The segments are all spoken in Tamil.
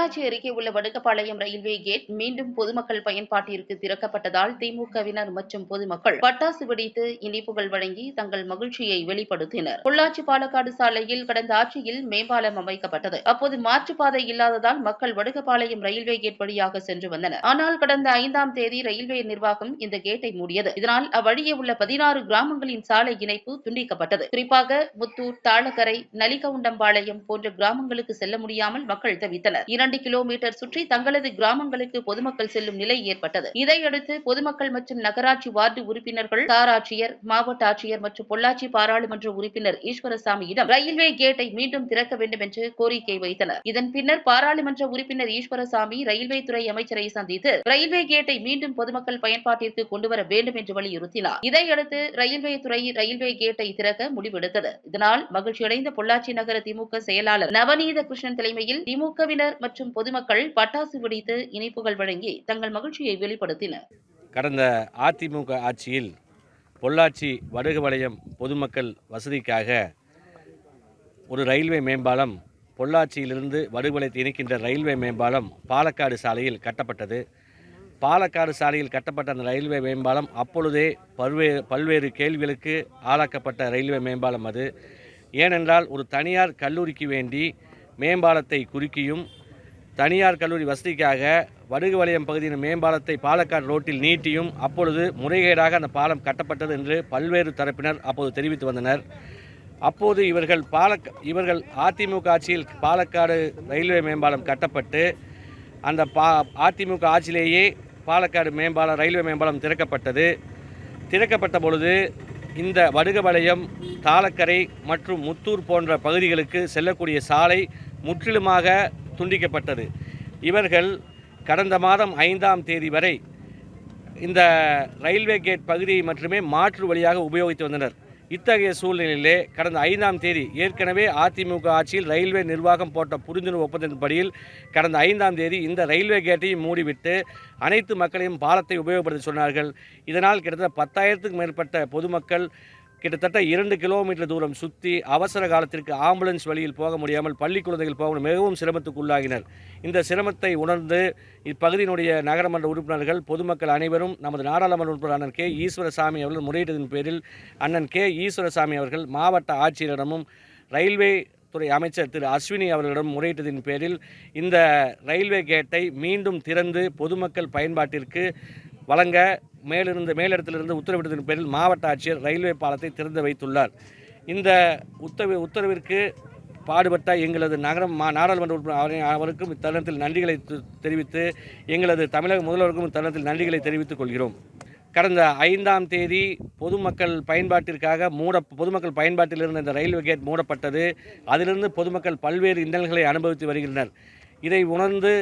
பொள்ளாச்சி அருகே உள்ள வடுகப்பாளையம் ரயில்வே கேட் மீண்டும் பொதுமக்கள் பயன்பாட்டிற்கு திறக்கப்பட்டதால் திமுகவினர் மற்றும் பொதுமக்கள் பட்டாசு வெடித்து இனிப்புகள் வழங்கி தங்கள் மகிழ்ச்சியை வெளிப்படுத்தினர். பொள்ளாச்சி பாலக்காடு சாலையில் கடந்த ஆட்சியில் மேம்பாலம் அமைக்கப்பட்டது. அப்போது மாற்றுப்பாதை இல்லாததால் மக்கள் வடுகப்பாளையம் ரயில்வே கேட் வழியாக சென்று வந்தனர். ஆனால் கடந்த ஐந்தாம் தேதி ரயில்வே நிர்வாகம் இந்த கேட்டை மூடியது. இதனால் அவ்வழியே உள்ள பதினாறு கிராமங்களின் சாலை இணைப்பு துண்டிக்கப்பட்டது. குறிப்பாக முத்தூர் தாளக்கரை நலிகவுண்டம்பாளையம் போன்ற கிராமங்களுக்கு செல்ல முடியாமல் மக்கள் தவித்தனர். இரண்டு கிலோமீட்டர் சுற்றி தங்களது கிராமங்களுக்கு பொதுமக்கள் செல்லும் நிலை ஏற்பட்டது. இதையடுத்து பொதுமக்கள் மற்றும் நகராட்சி வார்டு உறுப்பினர்கள் தாராட்சியர் மாவட்ட ஆட்சியர் மற்றும் பொள்ளாச்சி பாராளுமன்ற உறுப்பினர் ஈஸ்வரசாமியிடம் ரயில்வே கேட்டை மீண்டும் திறக்க வேண்டும் என்று கோரிக்கை வைத்தனர். இதன் பின்னர் பாராளுமன்ற உறுப்பினர் ஈஸ்வரசாமி ரயில்வே துறை அமைச்சரை சந்தித்து ரயில்வே கேட்டை மீண்டும் பொதுமக்கள் பயன்பாட்டிற்கு கொண்டுவர வேண்டும் என்று வலியுறுத்தினார். இதையடுத்து ரயில்வே துறை ரயில்வே கேட்டை திறக்க முடிவெடுத்தது. இதனால் மகிழ்ச்சியடைந்த பொள்ளாச்சி நகர திமுக செயலாளர் நவநீத கிருஷ்ணன் தலைமையில் திமுகவினர் மற்றும் மற்றும் பொதுமக்கள் பட்டாசு வெடித்து இனிப்புகள் வழங்கி தங்கள் மகிழ்ச்சியை வெளிப்படுத்தினர். கடந்த அதிமுக ஆட்சியில் பொள்ளாச்சி வடகு வலயம் பொதுமக்கள் வசதிக்காக ஒரு ரயில்வே மேம்பாலம் பொள்ளாச்சியிலிருந்து வடுகுவலயத்தை இணைக்கின்ற ரயில்வே மேம்பாலம் பாலக்காடு சாலையில் கட்டப்பட்டது. பாலக்காடு சாலையில் கட்டப்பட்ட அந்த ரயில்வே மேம்பாலம் அப்பொழுதே பல்வேறு பல்வேறு கேள்விகளுக்கு ஆளாக்கப்பட்ட ரயில்வே மேம்பாலம் அது. ஏனென்றால் ஒரு தனியார் கல்லூரிக்கு வேண்டி மேம்பாலத்தை குறுக்கியும் தனியார் கல்லூரி வசதிக்காக வடுகு வலயம் பகுதியின் மேம்பாலத்தை பாலக்காடு ரோட்டில் நீட்டியும் அப்பொழுது முறைகேடாக அந்த பாலம் கட்டப்பட்டது என்று பல்வேறு தரப்பினர் அப்போது தெரிவித்து வந்தனர். அப்போது இவர்கள் பாலக் இவர்கள் அதிமுக ஆட்சியில் பாலக்காடு ரயில்வே மேம்பாலம் கட்டப்பட்டு அந்த பா அதிமுக ஆட்சியிலேயே பாலக்காடு மேம்பாலம் ரயில்வே மேம்பாலம் திறக்கப்பட்டது. திறக்கப்பட்ட பொழுது இந்த வடுகவலயம் தாளக்கரை மற்றும் முத்தூர் போன்ற பகுதிகளுக்கு செல்லக்கூடிய சாலை முற்றிலுமாக துண்டிக்கப்பட்டது. இவர்கள் கடந்த மாதம் ஐந்தாம் தேதி வரை இந்த ரயில்வே கேட் பகுதியை மட்டுமே மாற்று வழியாக உபயோகித்து வந்தனர். இத்தகைய சூழ்நிலையிலே கடந்த ஐந்தாம் தேதி ஏற்கனவே அதிமுக ஆட்சியில் ரயில்வே நிர்வாகம் போட்ட புரிந்துணர்வு ஒப்பந்தத்தின்படியில் கடந்த ஐந்தாம் தேதி இந்த ரயில்வே கேட்டையும் மூடிவிட்டு அனைத்து மக்களையும் பாலத்தை உபயோகப்படுத்த சொன்னார்கள். இதனால் கிட்டத்தட்ட பத்தாயிரத்துக்கும் மேற்பட்ட பொதுமக்கள் கிட்டத்தட்ட இரண்டு கிலோமீட்டர் தூரம் சுற்றி அவசர காலத்திற்கு ஆம்புலன்ஸ் வழியில் போக முடியாமல் பள்ளி குழந்தைகள் போக மிகவும் சிரமத்துக்கு உள்ளாகினர். இந்த சிரமத்தை உணர்ந்து இப்பகுதியினுடைய நகரமன்ற உறுப்பினர்கள் பொதுமக்கள் அனைவரும் நமது நாடாளுமன்ற உறுப்பினர் அண்ணன் கே. ஈஸ்வரசாமி அவர்கள் முறையிட்டதின் பேரில் அண்ணன் கே. ஈஸ்வரசாமி அவர்கள் மாவட்ட ஆட்சியரிடமும் ரயில்வே துறை அமைச்சர் திரு. அஸ்வினி அவர்களிடம் முறையிட்டதின் பேரில் இந்த ரயில்வே கேட்டை மீண்டும் திறந்து பொதுமக்கள் பயன்பாட்டிற்கு வழங்க மேலிருந்து மேலிடத்திலிருந்து உத்தரவிட்டதன் பேரில் மாவட்ட ஆட்சியர் ரயில்வே பாலத்தை திறந்து வைத்துள்ளார். இந்த உத்தரவு உத்தரவிற்கு பாடுபட்ட எங்களது நகரம் மா நாடாளுமன்ற உறுப்பினர் அவரை அவருக்கும் இத்தருணத்தில் நன்றிகளை தெரிவித்து எங்களது தமிழக முதல்வருக்கும் இத்தருணத்தில் நன்றிகளை தெரிவித்துக் கொள்கிறோம். கடந்த ஐந்தாம் தேதி பொதுமக்கள் பயன்பாட்டிற்காக மூட பொதுமக்கள் பயன்பாட்டில் இருந்த இந்த ரயில்வே கேட் மூடப்பட்டது. அதிலிருந்து பொதுமக்கள் பல்வேறு இன்னல்களை அனுபவித்து வருகின்றனர். இதை உணர்ந்து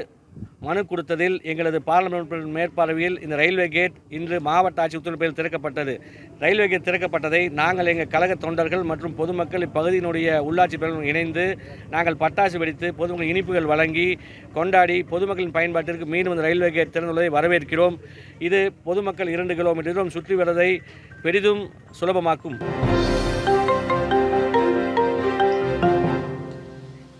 மனு கொடுத்ததில் எங்களது பார்லமெண்ட் மேற்பார்வையில் இந்த ரயில்வே கேட் இன்று மாவட்ட ஆட்சி ஒத்துழைப்பில் திறக்கப்பட்டது. ரயில்வே கேட் திறக்கப்பட்டதை நாங்கள் எங்கள் கழக தொண்டர்கள் மற்றும் பொதுமக்கள் இப்பகுதியினுடைய உள்ளாட்சி பெறும் இணைந்து நாங்கள் பட்டாசு வெடித்து பொதுமக்கள் இனிப்புகள் வழங்கி கொண்டாடி பொதுமக்களின் பயன்பாட்டிற்கு மீண்டும் இந்த ரயில்வே கேட் திறந்துள்ளதை வரவேற்கிறோம். இது பொதுமக்கள் இரண்டு கிலோமீட்டர் தூரம் சுற்றி வரதை பெரிதும் சுலபமாக்கும்.